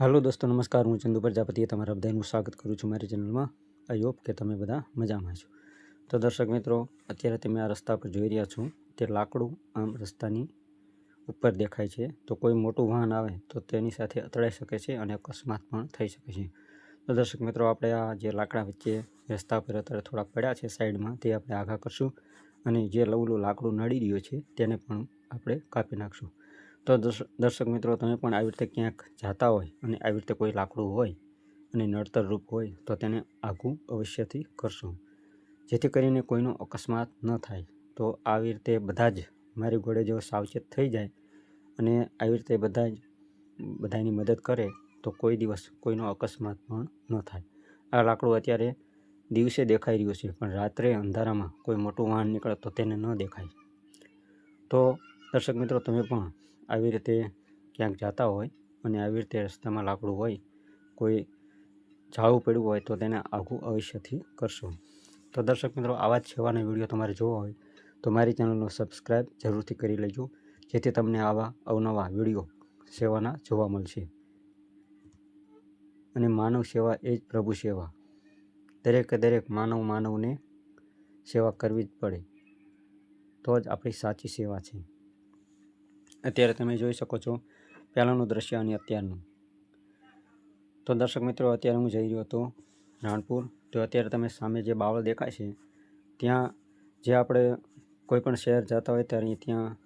હાલો દોસ્તો, નમસ્કાર. હું ચંદુ પ્રજાપતિએ તમારા બધાનું સ્વાગત કરું છું મારી ચેનલમાં. આઈ હોપ કે તમે બધા મજામાં છો. તો દર્શક મિત્રો, અત્યારે તમે આ રસ્તા પર જોઈ રહ્યા છો. તે લાકડું આમ રસ્તાની ઉપર દેખાય છે. તો કોઈ મોટું વાહન આવે તો તેની સાથે અથડાઈ શકે છે અને અકસ્માત પણ થઈ શકે છે. તો દર્શક મિત્રો, આપણે આ જે લાકડા વચ્ચે રસ્તા પર અત્યારે થોડાક પડ્યા છે સાઈડમાં, તે આપણે આઘા કરશું અને જે લવલું લાકડું નડી રહ્યું છે, તેને પણ આપણે કાપી નાખશું. તો દર્શ- દર્શક મિત્રો, તમે પણ આવી રીતે ક્યાંક જતા હોય અને આવી રીતે કોઈ લાકડું હોય અને નડતરરૂપ હોય, તો તેને આઘું અવશ્યથી કરશો. જેથી કરીને કોઈનો અકસ્માત ન થાય. તો આવી રીતે બધા જ મારી ઘોડે જો સાવચેત થઈ જાય અને આવી રીતે બધા જ, બધાની મદદ કરે, તો કોઈ દિવસ કોઈનો અકસ્માત પણ ન થાય. આ લાકડું અત્યારે દિવસે દેખાઈ રહ્યું છે, પણ રાત્રે અંધારામાં કોઈ મોટું વાહન નીકળે તો તેને ન દેખાય. તો દર્શક મિત્રો, તમે પણ આવી રીતે ક્યાંક જતા હોય અને આવી રીતે રસ્તામાં લાકડું હોય, કોઈ ઝાડું પડ્યું હોય તો તેને આઘું અવશ્યથી કરશો. તો દર્શક મિત્રો, આવા જ સેવાના વીડિયો તમારે જોવા હોય તો મારી ચેનલનો સબસ્ક્રાઈબ જરૂરથી કરી લેજો, જેથી તમને આવા અવનવા વીડિયો સેવાના જોવા મળશે. અને માનવ સેવા એ જ પ્રભુ સેવા. દરેકે દરેક માનવ માનવને સેવા કરવી જ પડે. તો જ આપણી સાચી સેવા છે. અત્યારે તમે જોઈ શકો છો પહેલાંનું દ્રશ્ય અને અત્યારનું. તો દર્શક મિત્રો, અત્યારે હું જઈ રહ્યો હતો રાણપુર. તો અત્યારે તમે સામે જે બાવળ દેખાય છે, ત્યાં જે આપણે કોઈ પણ શહેર જતા હોય ત્યારે ત્યાં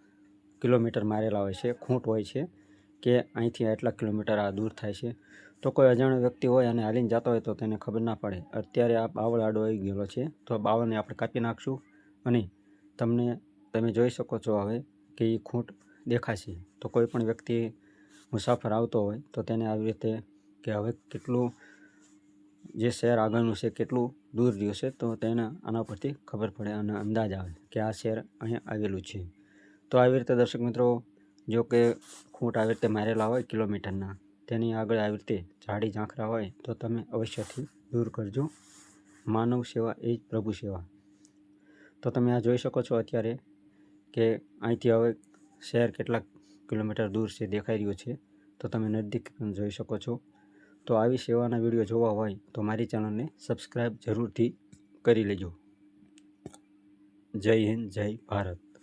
કિલોમીટર મારેલા હોય છે, ખૂંટ હોય છે કે અહીંથી આટલા કિલોમીટર આ દૂર થાય છે. તો કોઈ અજાણ્યો વ્યક્તિ હોય અને હાલીને જતો હોય તો તેને ખબર ના પડે. અત્યારે આ બાવળ આડો આવી ગયેલો છે, તો બાવળને આપણે કાપી નાખશું અને તમને તમે જોઈ શકો છો હવે કે એ ખૂંટ દેખાશે. તો કોઈ પણ વ્યક્તિ મુસાફર આવતો હોય, તો તેને આવી રીતે કે હવે કેટલું જે શહેર આગળનું છે, કેટલું દૂર રહ્યું છે, તો તેને આના પરથી ખબર પડે અને અંદાજ આવે કે આ શહેર અહીંયા આવેલું છે. તો આવી રીતે દર્શક મિત્રો, જો કે ખૂંટ આવી રીતે મારેલા હોય કિલોમીટરના, તેની આગળ આવી રીતે ઝાડી ઝાંખરા હોય, તો તમે અવશ્યથી દૂર કરજો. માનવ સેવા એ જ પ્રભુ સેવા. તો તમે આ જોઈ શકો છો અત્યારે કે અહીંથી હવે શહેર કેટલાક કિલોમીટર દૂર છે, દેખાઈ રહ્યું છે, તો તમે નજદીક પણ જોઈ શકો છો. તો આવી સેવાના વીડિયો જોવા હોય તો મારી ચેનલને સબસ્ક્રાઈબ જરૂરથી કરી લેજો. જય હિન્દ, જય ભારત.